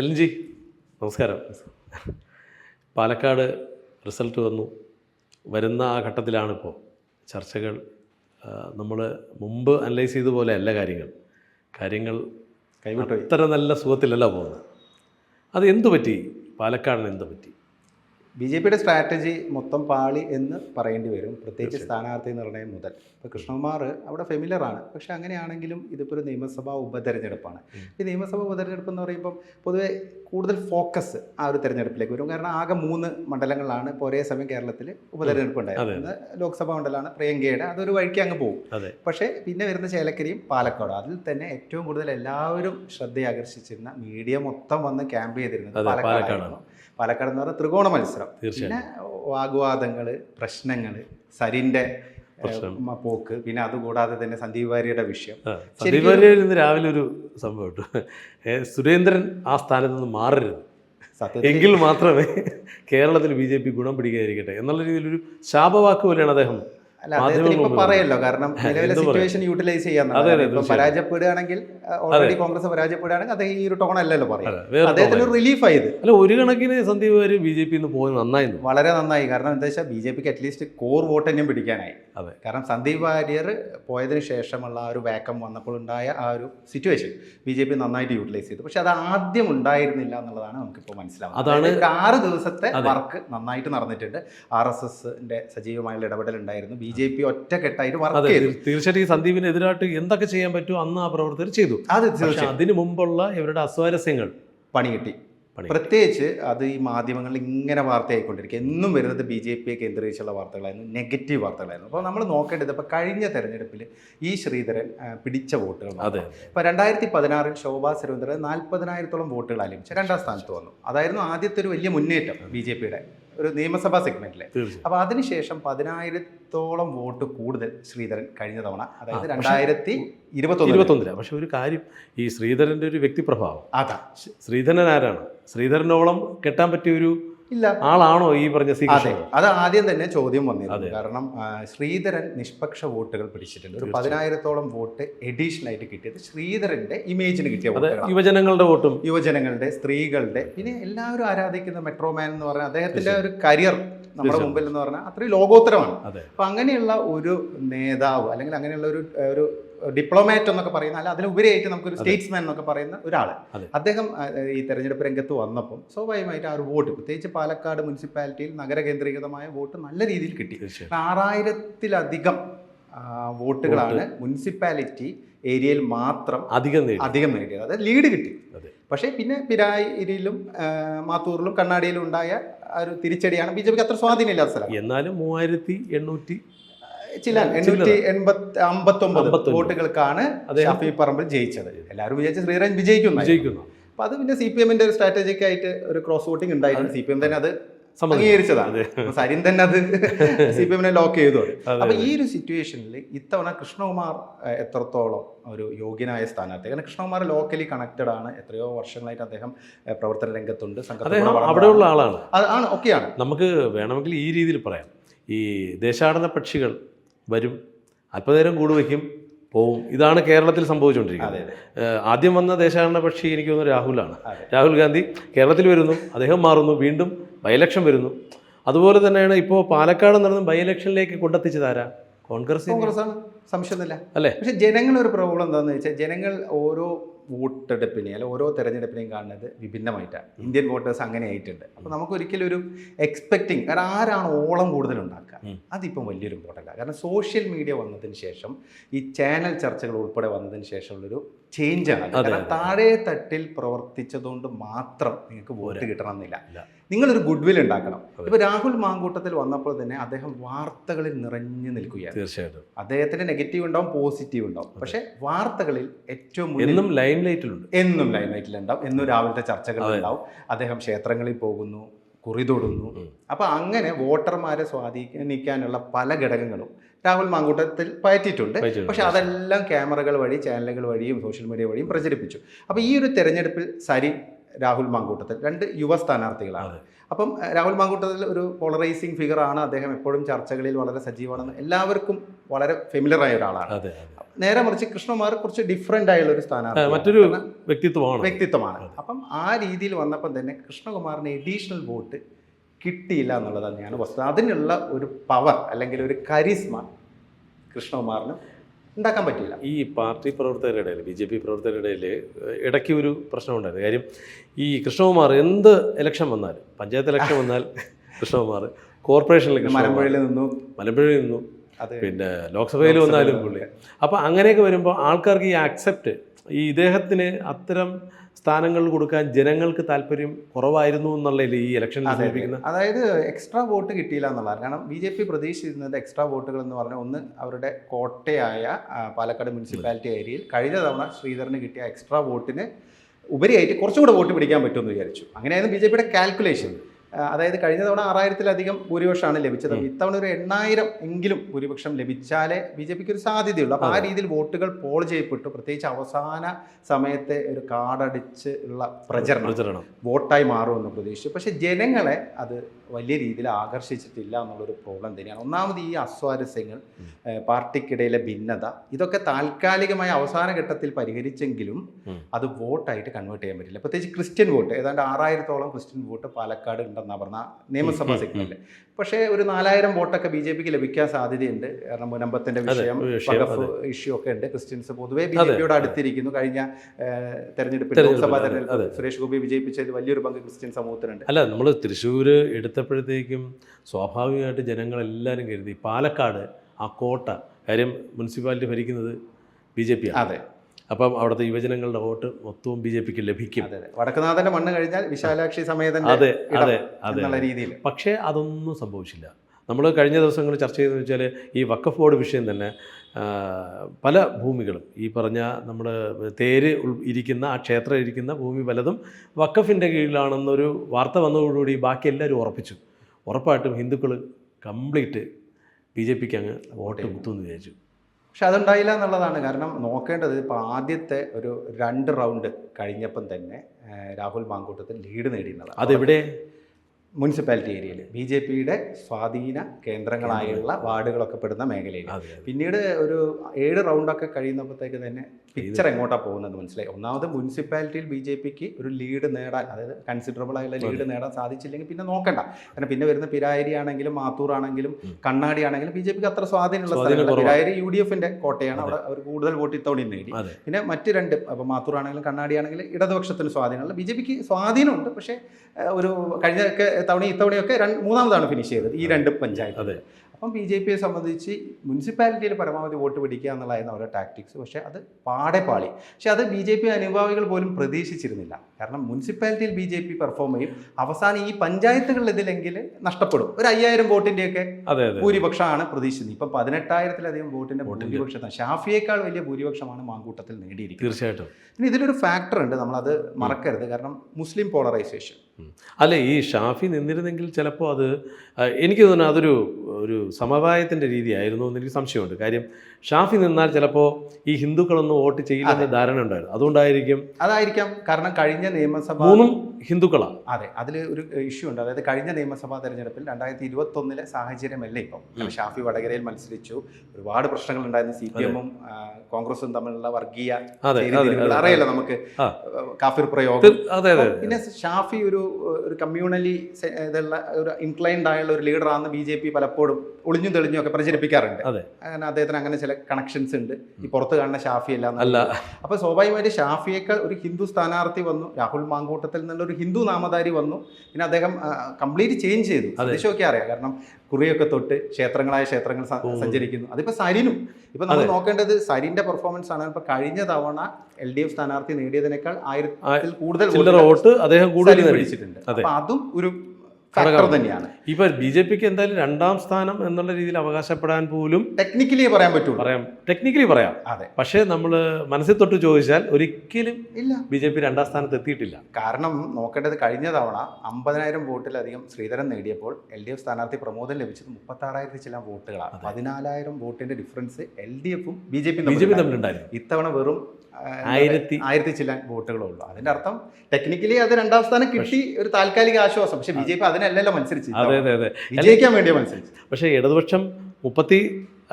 LG നമസ്കാരം. Palakkad result വന്നു. വരുന്ന ആ ഘട്ടത്തിലാണിപ്പോൾ ചർച്ചകൾ. നമ്മൾ മുമ്പ് അനലൈസ് ചെയ്ത പോലെ അല്ല കാര്യങ്ങൾ. കാര്യങ്ങൾ കൈവിട്ട് ഇത്ര നല്ല സുഖത്തിലല്ല പോകുന്നത്. അത് എന്തു പറ്റി പാലക്കാടിന് എന്ത് പറ്റി ബി ജെ പിയുടെ സ്ട്രാറ്റജി മൊത്തം പാളി എന്ന് പറയേണ്ടി വരും. പ്രത്യേകിച്ച് സ്ഥാനാർത്ഥി നിർണയം മുതൽ. ഇപ്പോൾ കൃഷ്ണകുമാർ അവിടെ ഫെമിലർ ആണ്. പക്ഷേ അങ്ങനെയാണെങ്കിലും ഇതിപ്പോൾ ഒരു നിയമസഭാ ഉപതെരഞ്ഞെടുപ്പാണ്. ഈ നിയമസഭാ ഉപതെരഞ്ഞെടുപ്പ് എന്ന് പറയുമ്പം പൊതുവെ കൂടുതൽ ഫോക്കസ് ആ ഒരു തെരഞ്ഞെടുപ്പിലേക്ക് വരും. കാരണം ആകെ മൂന്ന് മണ്ഡലങ്ങളാണ് ഇപ്പോൾ ഒരേ സമയം കേരളത്തിൽ ഉപതെരഞ്ഞെടുപ്പ് ഉണ്ടായിരുന്നത് ലോക്സഭാ മണ്ഡലമാണ് പ്രിയങ്കയുടെ. അതൊരു വഴിക്ക് അങ്ങ് പോകും. പക്ഷേ പിന്നെ വരുന്ന ചേലക്കരിയും പാലക്കാടും. അതിൽ തന്നെ ഏറ്റവും കൂടുതൽ എല്ലാവരും ശ്രദ്ധയാകർഷിച്ചിരുന്ന മീഡിയ മൊത്തം വന്ന് ക്യാമ്പ് ചെയ്തിരുന്നത് പാലക്കാടാണ് പാലക്കാടായിരുന്നു. പാലക്കാട് എന്ന് പറഞ്ഞാൽ ത്രികോണ മത്സരം. പിന്നെ വാഗ്വാദങ്ങൾ പ്രശ്നങ്ങൾ സരിന്റെ പ്രശ്നം. പോക്ക് പിന്നെ അതുകൂടാതെ തന്നെ സന്ദീപ് വാര്യയുടെ വിഷയം. സന്ദീപ് വാര്യയിൽ ഇന്ന് രാവിലെ ഒരു സംഭവം സുരേന്ദ്രൻ ആ സ്ഥാനത്ത് നിന്ന് മാറരുത്. എങ്കിൽ മാത്രമേ കേരളത്തിൽ ബി ജെ പി ഗുണം പിടിക്കാതിരിക്കട്ടെ. എന്നുള്ള രീതിയിലൊരു ശാപവാക്ക് പോലെയാണ് അദ്ദേഹം അല്ല അദ്ദേഹത്തിന് ഇപ്പൊ പറയല്ലോ കാരണം നിലവിലെ സിറ്റുവേഷൻ യൂട്ടിലൈസ് ചെയ്യാൻ പരാജയപ്പെടുകയാണെങ്കിൽ ഓൾറെഡി കോൺഗ്രസ് പരാജയപ്പെടുകയാണെങ്കിൽ അദ്ദേഹം ഈ ഒരു ടോൺ അല്ലല്ലോ പറയും. അതെ, അദ്ദേഹത്തിന് ഒരു റിലീഫ് ആയത് അല്ല ഒരു കണക്കിന് സന്ദീപ് വരെ ബി ജെ പിന്ന് പോയി നന്നായി വളരെ നന്നായി. കാരണം എന്താ വെച്ചാൽ ബി ജെ പിക്ക് അറ്റ്ലീസ്റ്റ് കോർ വോട്ട് തന്നെ പിടിക്കാനായി. അതെ. കാരണം സന്ദീപ് വാര്യർ പോയതിന് ശേഷമുള്ള ആ ഒരു വാക്കം വന്നപ്പോൾ ഉണ്ടായ ആ ഒരു സിറ്റുവേഷൻ ബി ജെ പി നന്നായിട്ട് യൂട്ടിലൈസ് ചെയ്തു. പക്ഷെ അത് ആദ്യം ഉണ്ടായിരുന്നില്ല എന്നുള്ളതാണ് നമുക്കിപ്പോൾ മനസ്സിലാവുന്നത്. അതാണ് ഒരു ആറ് ദിവസത്തെ വർക്ക് നന്നായിട്ട് നടന്നിട്ടുണ്ട്. ആർ എസ് എസിന്റെ സജീവമായുള്ള ഇടപെടൽ ഉണ്ടായിരുന്നു ബി ജെ പി ഒറ്റക്കെട്ടായിട്ട് വർക്ക് ചെയ്തു. തീർ- തീർച്ചയായിട്ടും ഈ സന്ദീപിനെതിരായിട്ട് എന്തൊക്കെ ചെയ്യാൻ പറ്റുമോ അന്ന് ആ പ്രവർത്തകർ ചെയ്തു. അത് തീർച്ചയായും. അതിനു മുമ്പുള്ള ഇവരുടെ അസ്വാരസ്യങ്ങൾ. പണി കിട്ടി. പ്രത്യേകിച്ച് അത് ഈ മാധ്യമങ്ങളിൽ ഇങ്ങനെ വാർത്തയായിക്കൊണ്ടിരിക്കുക. എന്നും വരുന്നത് ബി ജെ പിയെ കേന്ദ്രീകരിച്ചുള്ള വാർത്തകളായിരുന്നു നെഗറ്റീവ് വാർത്തകളായിരുന്നു. അപ്പോൾ നമ്മൾ നോക്കേണ്ടത് ഇപ്പോൾ കഴിഞ്ഞ തെരഞ്ഞെടുപ്പിൽ ഈ ശ്രീധരൻ പിടിച്ച വോട്ടുകൾ അതെ ഇപ്പോൾ രണ്ടായിരത്തി പതിനാറിൽ ശോഭാ സുരേന്ദ്രൻ നാൽപ്പതിനായിരത്തോളം വോട്ടുകൾ ലഭിച്ചു രണ്ടാം സ്ഥാനത്ത് വന്നു. അതായിരുന്നു ആദ്യത്തെ ഒരു വലിയ മുന്നേറ്റം ബി ജെ പിയുടെ. ഒരു നിയമസഭാ സെഗ്മെന്റിലെ. അപ്പൊ അപ്പോൾ അതിനുശേഷം പതിനായിരത്തോളം വോട്ട് കൂടുതൽ ശ്രീധരൻ കഴിഞ്ഞ തവണ അതായത് രണ്ടായിരത്തി ഇരുപത്തൊന്ന് ഇരുപത്തൊന്നില്ല പക്ഷെ ഒരു കാര്യം ഈ ശ്രീധരന്റെ ഒരു വ്യക്തിപ്രഭാവം. അതാ. ശ്രീധരൻ ആരാണ്? ശ്രീധരനോളം കെട്ടാൻ പറ്റിയ ഒരു ഇല്ല. ആളാണോ ഈ പറഞ്ഞ അതെ. അത് ആദ്യം തന്നെ ചോദ്യം വന്നിരുന്നു. കാരണം ശ്രീധരൻ നിഷ്പക്ഷ വോട്ടുകൾ പിടിച്ചിട്ടുണ്ട്. ഒരു പതിനായിരത്തോളം വോട്ട് എഡീഷണൽ ആയിട്ട് കിട്ടിയത് ശ്രീധരന്റെ ഇമേജിന് കിട്ടിയ യുവജനങ്ങളുടെ വോട്ടും. യുവജനങ്ങളുടെ സ്ത്രീകളുടെ പിന്നെ എല്ലാവരും ആരാധിക്കുന്ന മെട്രോമാൻ എന്ന് പറഞ്ഞാൽ അദ്ദേഹത്തിന്റെ ഒരു കരിയർ നമ്മുടെ മുമ്പിൽ എന്ന് പറഞ്ഞാൽ അത്രയും ലോകോത്തരമാണ്. അപ്പൊ അങ്ങനെയുള്ള ഒരു നേതാവ് അല്ലെങ്കിൽ അങ്ങനെയുള്ള ഒരു ഒരു ഡിപ്ലോമാറ്റ് എന്നൊക്കെ പറയുന്ന അല്ല അതിലുപരിയായിട്ട് നമുക്കൊരു സ്റ്റേറ്റ്സ്മാൻ എന്നൊക്കെ പറയുന്ന ഒരാൾ അദ്ദേഹം ഈ തെരഞ്ഞെടുപ്പ് രംഗത്ത് വന്നപ്പം സ്വാഭാവികമായിട്ട് ആ ഒരു വോട്ട് പ്രത്യേകിച്ച് പാലക്കാട് മുനിസിപ്പാലിറ്റിയിൽ നഗര കേന്ദ്രീകൃതമായ വോട്ട് നല്ല രീതിയിൽ കിട്ടി. ആറായിരത്തിലധികം വോട്ടുകളാണ് മുനിസിപ്പാലിറ്റി ഏരിയയിൽ മാത്രം അധികം അധികം നേടിയത് അതായത് ലീഡ് കിട്ടി. പക്ഷേ പിന്നെ പിരായിരിയിലും മാത്തൂറിലും കണ്ണാടിയിലും ഉണ്ടായ ഒരു തിരിച്ചടിയാണ് ബി ജെ പിക്ക് അത്ര സ്വാധീനമില്ലാത്ത സ്ഥലം. എന്നാലും മൂവായിരത്തി എണ്ണൂറ്റി ചില എണ്ണൂറ്റി എൺപത്തി അമ്പത്തൊമ്പത് ഒമ്പത് വോട്ടുകൾക്കാണ് ഷാഫി പറമ്പിൽ ജയിച്ചത്. എല്ലാവരും വിജയിച്ച ശ്രീരാജ് വിജയിക്കും വിജയിക്കുന്നു. അപ്പൊ അത് പിന്നെ സി പി എമ്മിന്റെ ഒരു സ്ട്രാറ്റജിക് ആയിട്ട് ഒരു ക്രോസ് വോട്ടിംഗ് ഉണ്ടായിരുന്നു. സി പി എം തന്നെ അത്. അംഗീകരിച്ചതാണ്. സരിൻ തന്നെ അത് സി പി എമ്മിനെ ലോക്ക് ചെയ്തു. അപ്പൊ ഈ ഒരു സിറ്റുവേഷനിൽ ഇത്തവണ കൃഷ്ണകുമാർ എത്രത്തോളം ഒരു യോഗ്യനായ സ്ഥാനാർത്ഥി? കാരണം കൃഷ്ണകുമാർ ലോക്കലി കണക്റ്റഡ് ആണ്. എത്രയോ വർഷങ്ങളായിട്ട് അദ്ദേഹം പ്രവർത്തന രംഗത്തുണ്ട്. അവിടെയുള്ള ആളാണ്. ആണ് ഒക്കെയാണ്. നമുക്ക് വേണമെങ്കിൽ ഈ രീതിയിൽ പറയാം. ഈ ദേശാടന പക്ഷികൾ വരും. അല്പനേരം കൂട് വയ്ക്കും പോവും. ഇതാണ് കേരളത്തിൽ സംഭവിച്ചുകൊണ്ടിരിക്കുന്നത്. ആദ്യം വന്ന ദേശാടന പക്ഷി എനിക്ക് തോന്നുന്നു രാഹുലാണ്. രാഹുൽ ഗാന്ധി കേരളത്തിൽ വരുന്നു അദ്ദേഹം മാറുന്നു വീണ്ടും ബൈ ഇലക്ഷൻ വരുന്നു. അതുപോലെ തന്നെയാണ് ഇപ്പോൾ പാലക്കാട് നടന്ന് ബൈ ഇലക്ഷനിലേക്ക് കൊണ്ടെത്തിച്ചതാരാ കോൺഗ്രസ് കോൺഗ്രസ് ആണ് സംശയമൊന്നുമില്ല. അല്ലേ? പക്ഷെ ജനങ്ങൾ ഒരു പ്രോബ്ലം എന്താണെന്ന് വെച്ചാൽ ജനങ്ങൾ ഓരോ വോട്ടെടുപ്പിനെയും അല്ലെ ഓരോ തെരഞ്ഞെടുപ്പിനെയും കാണുന്നത് വിഭിന്നമായിട്ടാണ്. ഇന്ത്യൻ വോട്ടേഴ്സ് അങ്ങനെ ആയിട്ടുണ്ട്. അപ്പോൾ നമുക്ക് ഒരിക്കലും ഒരു എക്സ്പെക്റ്റിംഗ് കാരണം ആരാണ് ഓളം കൂടുതൽ ഉണ്ടാക്കുക. അതിപ്പം വലിയൊരു ഇമ്പോർട്ടന്റ് കാരണം സോഷ്യൽ മീഡിയ വന്നതിന് ശേഷം ഈ ചാനൽ ചർച്ചകൾ ഉൾപ്പെടെ വന്നതിന് ശേഷമുള്ളൊരു ചേഞ്ചാണ് കാരണം. താഴെ തട്ടിൽ പ്രവർത്തിച്ചതുകൊണ്ട് മാത്രം നിങ്ങൾക്ക് വോട്ട്. കിട്ടണമെന്നില്ല. നിങ്ങളൊരു ഗുഡ് വിൽ ഉണ്ടാക്കണം. ഇപ്പൊ രാഹുൽ മാങ്കൂട്ടത്തിൽ വന്നപ്പോൾ തന്നെ അദ്ദേഹം വാർത്തകളിൽ നിറഞ്ഞു നിൽക്കുകയാണ്. തീർച്ചയായിട്ടും. അദ്ദേഹത്തിന്റെ നെഗറ്റീവ് ഉണ്ടാവും പോസിറ്റീവ് ഉണ്ടാവും. പക്ഷെ വാർത്തകളിൽ ഏറ്റവും എന്നും ലൈൻ ലൈറ്റിലുണ്ട്. എന്നും ലൈൻ ലൈറ്റിലുണ്ടാവും. എന്നും രാവിലത്തെ ചർച്ചകൾ ഉണ്ടാവും അദ്ദേഹം ക്ഷേത്രങ്ങളിൽ പോകുന്നു കുറി തൊടുന്നു. അപ്പൊ അങ്ങനെ വോട്ടർമാരെ സ്വാധീനിക്കാനുള്ള പല ഘടകങ്ങളും രാഹുൽ മാങ്കൂട്ടത്തിൽ പയറ്റിയിട്ടുണ്ട്. പക്ഷെ അതെല്ലാം ക്യാമറകൾ വഴി ചാനലുകൾ വഴിയും സോഷ്യൽ മീഡിയ വഴിയും പ്രചരിപ്പിച്ചു. അപ്പൊ ഈ ഒരു തെരഞ്ഞെടുപ്പിൽ സരി രാഹുൽ മാങ്കൂട്ടത്തിൽ രണ്ട് യുവ സ്ഥാനാർത്ഥികളാണ്. അപ്പം രാഹുൽ മാങ്കൂട്ടത്തിൽ ഒരു പോളറൈസിങ് ഫിഗറാണ് ആണ്. അദ്ദേഹം എപ്പോഴും ചർച്ചകളിൽ വളരെ സജീവമാണെന്ന് എല്ലാവർക്കും വളരെ ഫെമിലർ ആയ ഒരാളാണ്. നേരെ മറിച്ച് കൃഷ്ണകുമാർ കുറച്ച് ഡിഫറെന്റ് ആയുള്ള ഒരു സ്ഥാനാർത്ഥി മറ്റൊരു വ്യക്തിത്വമാണ്. വ്യക്തിത്വമാണ്. അപ്പം ആ രീതിയിൽ വന്നപ്പം തന്നെ കൃഷ്ണകുമാറിന് എഡീഷണൽ വോട്ട് കിട്ടിയില്ല എന്നുള്ളത് തന്നെയാണ് വസ്തുത. അതിനുള്ള ഒരു പവർ അല്ലെങ്കിൽ ഒരു കരിസ്മ കൃഷ്ണകുമാറിന് ഉണ്ടാക്കാൻ പറ്റില്ല ഈ പാർട്ടി പ്രവർത്തകരുടെ ഇടയിൽ ബി ജെ പി പ്രവർത്തകരുടെ ഇടയിൽ ഇടയ്ക്ക് ഒരു പ്രശ്നമുണ്ടായിരുന്നു. കാര്യം ഈ കൃഷ്ണകുമാർ എന്ത് ഇലക്ഷൻ വന്നാലും പഞ്ചായത്ത് ഇലക്ഷൻ വന്നാൽ കൃഷ്ണകുമാർ കോർപ്പറേഷനിൽ മലമ്പുഴയിൽ നിന്നു. മലമ്പുഴയിൽ നിന്നു. അത്. പിന്നെ ലോക്സഭയിൽ വന്നാലും പുള്ളി. അപ്പോൾ അങ്ങനെയൊക്കെ വരുമ്പോൾ ആൾക്കാർക്ക് ഈ ആക്സെപ്റ്റ് ഈ ഇദ്ദേഹത്തിന് അത്തരം സ്ഥാനങ്ങൾ കൊടുക്കാൻ ജനങ്ങൾക്ക് താല്പര്യം കുറവായിരുന്നു എന്നുള്ള ഈ ഇലക്ഷനിൽ അതായത് എക്സ്ട്രാ വോട്ട് കിട്ടിയില്ല എന്നുള്ളതാണ്. കാരണം ബി ജെ പി പ്രതീക്ഷിച്ചിരുന്നത് എക്സ്ട്രാ വോട്ടുകൾ എന്ന് പറഞ്ഞാൽ ഒന്ന് അവരുടെ കോട്ടയായ പാലക്കാട് മുനിസിപ്പാലിറ്റി ഏരിയയിൽ കഴിഞ്ഞ തവണ ശ്രീധരന് കിട്ടിയ എക്സ്ട്രാ വോട്ടിന് ഉപരിയായിട്ട് കുറച്ചുകൂടെ വോട്ട് പിടിക്കാൻ പറ്റുമെന്ന് വിചാരിച്ചു. അങ്ങനെയായിരുന്നു ബി ജെ പിയുടെ കാൽക്കുലേഷൻ അതായത് കഴിഞ്ഞ തവണ ആറായിരത്തിലധികം ഭൂരിപക്ഷമാണ് ലഭിച്ചത്. ഇത്തവണ ഒരു എണ്ണായിരം എങ്കിലും ഭൂരിപക്ഷം ലഭിച്ചാലേ ബി ജെ പിക്ക് ഒരു സാധ്യതയുള്ളൂ. അപ്പോൾ ആ രീതിയിൽ വോട്ടുകൾ പോൾ ചെയ്യപ്പെട്ടു. പ്രത്യേകിച്ച് അവസാന സമയത്തെ ഒരു കാടടിച്ച് ഉള്ള പ്രചരണം വോട്ടായി മാറുമെന്ന് പ്രതീക്ഷിച്ചു. പക്ഷേ ജനങ്ങളെ അത് വലിയ രീതിയിൽ ആകർഷിച്ചിട്ടില്ല എന്നുള്ളൊരു പ്രോബ്ലം തന്നെയാണ്. ഒന്നാമത് ഈ അസ്വാരസ്യങ്ങൾ പാർട്ടിക്കിടയിലെ ഭിന്നത ഇതൊക്കെ താൽക്കാലികമായ അവസാന ഘട്ടത്തിൽ പരിഹരിച്ചെങ്കിലും അത് വോട്ടായിട്ട് കൺവേർട്ട് ചെയ്യാൻ പറ്റില്ല. പ്രത്യേകിച്ച് ക്രിസ്ത്യൻ വോട്ട് ഏതാണ്ട് ആറായിരത്തോളം ക്രിസ്ത്യൻ വോട്ട് പാലക്കാട് ഉണ്ടെന്നാ പറഞ്ഞ നിയമസഭാ സെഗ്മെന്റിൽ പക്ഷേ ഒരു നാലായിരം വോട്ടൊക്കെ ബി ജെ പിക്ക് ലഭിക്കാൻ സാധ്യതയുണ്ട്. കാരണം മുനമ്പത്തിന്റെ വിഷയം വകഫ് ഇഷ്യൂ ഒക്കെ ഉണ്ട്. ക്രിസ്ത്യൻസ് പൊതുവേ ബി ജെ പിയോട് അടുത്തിരിക്കുന്നു. കഴിഞ്ഞ തെരഞ്ഞെടുപ്പിൽ തെരഞ്ഞെടുപ്പിൽ, ലോക്സഭാ തെരഞ്ഞെടുപ്പ് സുരേഷ് ഗോപി വിജയിപ്പിച്ചതിൽ വലിയൊരു പങ്ക് ക്രിസ്ത്യൻ സമൂഹത്തിനുണ്ട്. അല്ല നമ്മൾ തൃശ്ശൂർ എടുത്തപ്പോഴത്തേക്കും സ്വാഭാവികമായിട്ട് ജനങ്ങളെല്ലാവരും കരുതി പാലക്കാട് ആ കോട്ട കാര്യം മുനിസിപ്പാലിറ്റി ഭരിക്കുന്നത് ബി ജെ പി അതെ. അപ്പം അവിടുത്തെ യുവജനങ്ങളുടെ വോട്ട് മൊത്തവും ബി ജെ പിക്ക് ലഭിക്കും. വടക്കുനാഥന്റെ മണ്ണ് കഴിഞ്ഞാൽ വിശാലാക്ഷി സമേതന്റെ അതെ അതെ അതെ രീതിയിൽ. പക്ഷേ അതൊന്നും സംഭവിച്ചില്ല. നമ്മൾ കഴിഞ്ഞ ദിവസങ്ങൾ ചർച്ച ചെയ്തെന്ന് വെച്ചാൽ ഈ വക്കഫ് ബോർഡ് വിഷയം തന്നെ പല ഭൂമികളും ഈ പറഞ്ഞ നമ്മൾ തേര് ഉൾ- ഇരിക്കുന്ന ആ ക്ഷേത്രം ഇരിക്കുന്ന ഭൂമി പലതും വക്കഫിന്റെ കീഴിലാണെന്നൊരു വാർത്ത വന്നതോടുകൂടി ബാക്കി എല്ലാവരും ഉറപ്പിച്ചു. ഉറപ്പായിട്ടും ഹിന്ദുക്കൾ കംപ്ലീറ്റ് ബി ജെ പിക്ക് അങ്ങ് വോട്ട് കുത്തുമെന്ന് വിചാരിച്ചു. പക്ഷെ അതുണ്ടായില്ല എന്നുള്ളതാണ് കാരണം നോക്കേണ്ടത് ഇപ്പോൾ ആദ്യത്തെ ഒരു രണ്ട് റൗണ്ട് കഴിഞ്ഞപ്പം തന്നെ രാഹുൽ മാങ്കൂട്ടത്തിൽ ലീഡ് നേടിയെന്നുള്ളത് അതെവിടെ മുനിസിപ്പാലിറ്റി ഏരിയയിൽ ബി ജെ പിയുടെ സ്വാധീന കേന്ദ്രങ്ങളായുള്ള വാർഡുകളൊക്കെ പെടുന്ന മേഖലയിൽ പിന്നീട് ഒരു ഏഴ് റൗണ്ടൊക്കെ കഴിയുന്നപ്പോഴത്തേക്ക് തന്നെ പിക്ചർ എങ്ങോട്ടാണ് പോകുന്നത് മനസ്സിലായി? ഒന്നാമത് മുനിസിപ്പാലിറ്റിയിൽ ബി ജെ പിക്ക് ഒരു ലീഡ് നേടാൻ അതായത് കൺസിഡറബിൾ ആയുള്ള ലീഡ് നേടാൻ സാധിച്ചില്ലെങ്കിൽ പിന്നെ നോക്കണ്ട. കാരണം പിന്നെ വരുന്ന പിരായരി ആണെങ്കിലും മാത്തൂർ ആണെങ്കിലും കണ്ണാടി ആണെങ്കിലും ബി ജെ പിക്ക് അത്ര സ്വാധീനമുള്ള സ്വാധീനം സ്ഥലങ്ങൾ. പിരായരി യു ഡി എഫിന്റെ കോട്ടയാണ്. അവിടെ അവർ കൂടുതൽ വോട്ട് ഇത്തവണയും നേടി. പിന്നെ മറ്റ് രണ്ട് അപ്പോൾ മാത്തൂർ ആണെങ്കിലും കണ്ണാടി ആണെങ്കിലും ഇടതുപക്ഷത്തിന് സ്വാധീനമുള്ള ബി ജെ പിക്ക് സ്വാധീനമുണ്ട്. പക്ഷേ ഒരു കഴിഞ്ഞ തവണ ഇത്തവണയൊക്കെ രണ്ട് മൂന്നാമതാണ് ഫിനിഷ് ചെയ്തത് ഈ രണ്ട് പഞ്ചായത്ത് അപ്പം ബി ജെ പിയെ സംബന്ധിച്ച് മുനിസിപ്പാലിറ്റിയിൽ പരമാവധി വോട്ട് പിടിക്കുക എന്നുള്ളതായിരുന്നു അവരുടെ ടാക്ടിക്സ് പക്ഷേ അത് പാടെ പാളി. പക്ഷേ അത് ബി ജെ പി അനുഭാവികൾ പോലും പ്രതീക്ഷിച്ചിരുന്നില്ല. കാരണം മുനിസിപ്പാലിറ്റിയിൽ ബി ജെ പി പെർഫോം ചെയ്യും. അവസാനം ഈ പഞ്ചായത്തുകളിൽ ഇതിലെങ്കിൽ നഷ്ടപ്പെടും. ഒരു അയ്യായിരം വോട്ടിന്റെയൊക്കെ ഭൂരിപക്ഷമാണ് പ്രതീക്ഷിച്ചത് ഇപ്പം പതിനെട്ടായിരത്തിലധികം വോട്ടിന്റെ ഭൂരിപക്ഷത്താണ് ഷാഫിയേക്കാൾ വലിയ ഭൂരിപക്ഷമാണ് മാങ്കൂട്ടത്തിൽ നേടിയിരിക്കുന്നത്. തീർച്ചയായിട്ടും. പിന്നെ ഇതിലൊരു ഫാക്ടർ ഉണ്ട്. നമ്മളത് മറക്കരുത്. കാരണം മുസ്ലിം പോളറൈസേഷൻ. അല്ല ഈ ഷാഫി നിന്നിരുന്നെങ്കിൽ ചിലപ്പോൾ അത് എനിക്ക് തോന്നുന്നു അതൊരു ഒരു സമവായത്തിന്റെ രീതിയായിരുന്നു എന്ന് എനിക്ക് സംശയമുണ്ട്. കാര്യം ഷാഫി നിന്നാൽ ചിലപ്പോൾ ഈ ഹിന്ദുക്കളൊന്നും വോട്ട് ചെയ്യില്ലെന്ന ധാരണ ഉണ്ടായിരുന്നു. അതുകൊണ്ടായിരിക്കും അതായിരിക്കാം. കാരണം കഴിഞ്ഞ നിയമസഭ മൂന്നും ഹിന്ദുക്കളാണ്. അതെ അതിൽ ഒരു ഇഷ്യൂ ഉണ്ട്. അതായത് കഴിഞ്ഞ നിയമസഭാ തെരഞ്ഞെടുപ്പിൽ രണ്ടായിരത്തി ഇരുപത്തൊന്നിലെ സാഹചര്യമല്ലേ ഇപ്പം? ഷാഫി വടകരയിൽ മത്സരിച്ചു. ഒരുപാട് പ്രശ്നങ്ങൾ ഉണ്ടായിരുന്നു സി പി എമ്മും കോൺഗ്രസും തമ്മിലുള്ള വർഗീയ അറിയില്ല അറിയാലോ നമുക്ക്. കാഫിർ പ്രയോഗം. പിന്നെ ഷാഫി ഒരു ഒരു കമ്മ്യൂണലി ഇതുള്ള ഒരു ഇൻക്ലൈൻഡ് ആയുള്ള ഒരു ലീഡറാണെന്ന് ബി ജെ പി പലപ്പോഴും ഒളിഞ്ഞും തെളിഞ്ഞും ഒക്കെ പ്രചരിപ്പിക്കാറുണ്ട്. അങ്ങനെ അദ്ദേഹത്തിന് അങ്ങനെ ചില കണക്ഷൻസ് ഉണ്ട്. ഈ പുറത്ത് കാണുന്ന ഷാഫി അല്ല അപ്പൊ സ്വാഭാവികമായിട്ട് ഷാഫിയേക്കാൾ ഒരു ഹിന്ദു സ്ഥാനാർത്ഥി വന്നു രാഹുൽ മാങ്കൂട്ടത്തിൽ നിന്നുള്ള ഒരു ഹിന്ദു നാമധാരി വന്നു. പിന്നെ അദ്ദേഹം കംപ്ലീറ്റ് ചേഞ്ച് ചെയ്തു. അതിശയൊക്കെ അറിയാം. കാരണം കുറിയൊക്കെ തൊട്ട് ക്ഷേത്രങ്ങളായ ക്ഷേത്രങ്ങൾ സഞ്ചരിക്കുന്നു. അതിപ്പോൾ സരിനും. ഇപ്പം നമ്മൾ നോക്കേണ്ടത് സരിന്റെ പെർഫോമൻസ് ആണ്. ഇപ്പോൾ കഴിഞ്ഞ തവണ എൽ ഡി എഫ് സ്ഥാനാർത്ഥി നേടിയതിനേക്കാൾ ആയിരത്തിൽ കൂടുതൽ വോട്ട് അദ്ദേഹം കൂടുതൽ. പിടിച്ചിട്ടുണ്ട്. അതെ. അതും ഒരു ഫാക്ടർ തന്നെയാണ്. ഇപ്പൊ ബി ജെ പിക്ക് എന്തായാലും രണ്ടാം സ്ഥാനം എന്നുള്ള രീതിയിൽ അവകാശപ്പെടാൻ പോലും ടെക്നിക്കലി പറയാൻ പറ്റുള്ളൂ. പറയാം. ടെക്നിക്കലി പറയാം. അതെ. പക്ഷേ നമ്മൾ മനസ്സിൽ തൊട്ട് ചോദിച്ചാൽ ഒരിക്കലും ഇല്ല. ബി ജെ പി രണ്ടാം സ്ഥാനത്ത് എത്തിയിട്ടില്ല. കാരണം നോക്കേണ്ടത് കഴിഞ്ഞ തവണ അമ്പതിനായിരം വോട്ടിലധികം ശ്രീധരൻ നേടിയപ്പോൾ എൽ ഡി എഫ് സ്ഥാനാർത്ഥി പ്രമോദൻ ലഭിച്ചത് മുപ്പത്തി ആറായിരത്തി ചില വോട്ടുകളാണ്. പതിനാലായിരം വോട്ടിന്റെ ഡിഫറൻസ് എൽ ഡി എഫും B J B J P P തമ്മിലുണ്ടായിരുന്നു. ഇത്തവണ വെറും ആയിരത്തി ആയിരത്തി ചില വോട്ടുകളേ ഉള്ളൂ. അതിന്റെ അർത്ഥം ടെക്നിക്കലി അത് രണ്ടാം സ്ഥാനം കിട്ടി ഒരു താൽക്കാലിക ആശ്വാസം. പക്ഷെ ബി ജെ പി അതിനല്ലല്ലോ മത്സരിച്ചു അതെ അതെ അതെ. വിജയിക്കാൻ വേണ്ടിയാ മത്സരിച്ചു പക്ഷേ ഇടതുപക്ഷം മുപ്പത്തി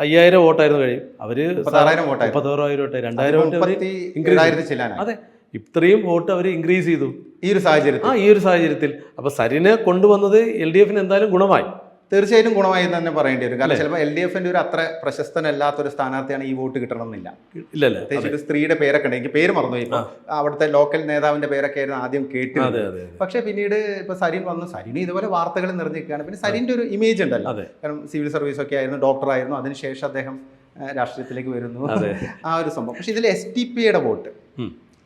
അയ്യായിരം വോട്ടായിരുന്നു കഴിയും. അവർ മുപ്പത്താറായിരം വോട്ടായി മുപ്പത്താറായിരം വോട്ടായി രണ്ടായിരം വോട്ട് അതെ ഇത്രയും വോട്ട് അവർ ഇൻക്രീസ് ചെയ്തു. ഈ ഒരു സാഹചര്യത്തിൽ. ആ ഈ ഒരു സാഹചര്യത്തിൽ. അപ്പൊ സരിനെ കൊണ്ടുവന്നത് എൽ ഡി എഫിന് എന്തായാലും ഗുണമായി. തീർച്ചയായിട്ടും ഗുണമായി തന്നെ പറയേണ്ടി വരും. കാരണം ചിലപ്പോൾ എൽ ഡി എഫിന്റെ ഒരു അത്ര പ്രശസ്തനല്ലാത്തൊരു സ്ഥാനാർത്ഥിയാണ് ഈ വോട്ട് കിട്ടണമെന്നില്ല. ഇല്ലല്ലേ പ്രത്യേകിച്ച് ഒരു സ്ത്രീയുടെ പേരൊക്കെ ഉണ്ട്. എനിക്ക് പേര് മറന്നുപോയി ഇപ്പൊ. അവിടുത്തെ ലോക്കൽ നേതാവിന്റെ പേരൊക്കെ ആയിരുന്നു ആദ്യം കേട്ടിരുന്നത്. അതെ പക്ഷേ പിന്നീട് ഇപ്പൊ സരിൻ വന്നു. സരിന് ഇതുപോലെ വാർത്തകൾ നിറഞ്ഞിരിക്കുകയാണ്. പിന്നെ സരിന്റെ ഒരു ഇമേജ് ഉണ്ടല്ലോ. കാരണം സിവിൽ സർവീസ് ഒക്കെ ആയിരുന്നു ഡോക്ടർ ആയിരുന്നു. അതിനുശേഷം അദ്ദേഹം രാഷ്ട്രീയത്തിലേക്ക് വരുന്നു. ആ ഒരു സംഭവം. പക്ഷെ ഇതിൽ എസ് ടി പിയുടെ വോട്ട്.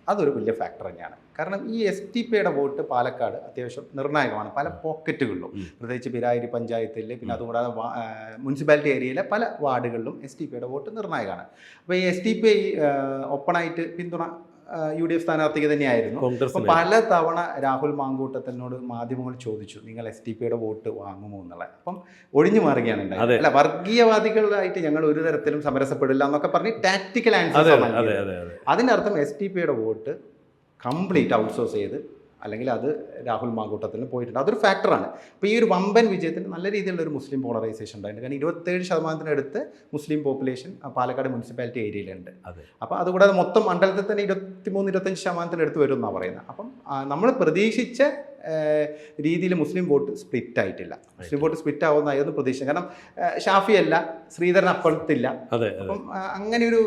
അതൊരു വലിയ ഫാക്ടർ തന്നെയാണ്. കാരണം ഈ എസ് ടി പിയുടെ വോട്ട് പാലക്കാട് അത്യാവശ്യം നിർണായകമാണ്. പല പോക്കറ്റുകളിലും. പ്രത്യേകിച്ച് പിരായിരി പഞ്ചായത്തിൽ പിന്നെ അതുകൂടാതെ മുനിസിപ്പാലിറ്റി ഏരിയയിലെ പല വാർഡുകളിലും എസ് ടി പിയുടെ വോട്ട് നിർണായകമാണ്. അപ്പോൾ ഈ എസ് ടി പി ഒപ്പണായിട്ട് പിന്തുണ യു ഡി എഫ് സ്ഥാനാർത്ഥിക്ക് തന്നെയായിരുന്നു. പല തവണ രാഹുൽ മാങ്കൂട്ടത്തിനോട് മാധ്യമങ്ങൾ ചോദിച്ചു നിങ്ങൾ എസ് ടി പിയുടെ വോട്ട് വാങ്ങുമോ? എന്നുള്ളത് അപ്പം ഒഴിഞ്ഞു മാറുകയാണ് ഉണ്ടായത്. അല്ല വർഗീയവാദികളായിട്ട് ഞങ്ങൾ ഒരു തരത്തിലും സമരസപ്പെടില്ല എന്നൊക്കെ പറഞ്ഞ് ടാക്ടിക്കൽ ആൻസർ അതിനർത്ഥം എസ് ടി പിയുടെ വോട്ട് കംപ്ലീറ്റ് ഔട്ട്സോഴ്സ് ചെയ്ത് അല്ലെങ്കിൽ അത് രാഹുൽ മാങ്കൂട്ടത്തിന് പോയിട്ടുണ്ട്. അതൊരു ഫാക്ടറാണ് അപ്പോൾ ഈ ഒരു വമ്പൻ വിജയത്തിന് നല്ല രീതിയിലുള്ള ഒരു മുസ്ലിം പോളറൈസേഷൻ ഉണ്ടായിട്ടുണ്ട്. കാരണം ഇരുപത്തേഴ് ശതമാനത്തിനടുത്ത് മുസ്ലിം പോപ്പുലേഷൻ പാലക്കാട് മുനിസിപ്പാലിറ്റി ഏരിയയിലുണ്ട് അപ്പോൾ അതുകൂടാതെ മൊത്തം മണ്ഡലത്തിൽ തന്നെ ഇരുപത്തിമൂന്ന് ഇരുപത്തഞ്ച് ശതമാനത്തിനടുത്ത് വരും എന്നാണ് പറയുന്നത്. അപ്പം നമ്മൾ പ്രതീക്ഷിച്ച രീതിയിൽ മുസ്ലിം വോട്ട് സ്പ്ലിറ്റ് ആയിട്ടില്ല മുസ്ലിം വോട്ട് സ്പ്ലിറ്റ് ആവുന്നതായിരുന്നു പ്രതീക്ഷ. കാരണം ഷാഫി അല്ല ശ്രീധരൻ അപ്പുറത്തില്ല. അപ്പം അങ്ങനെ ഒരു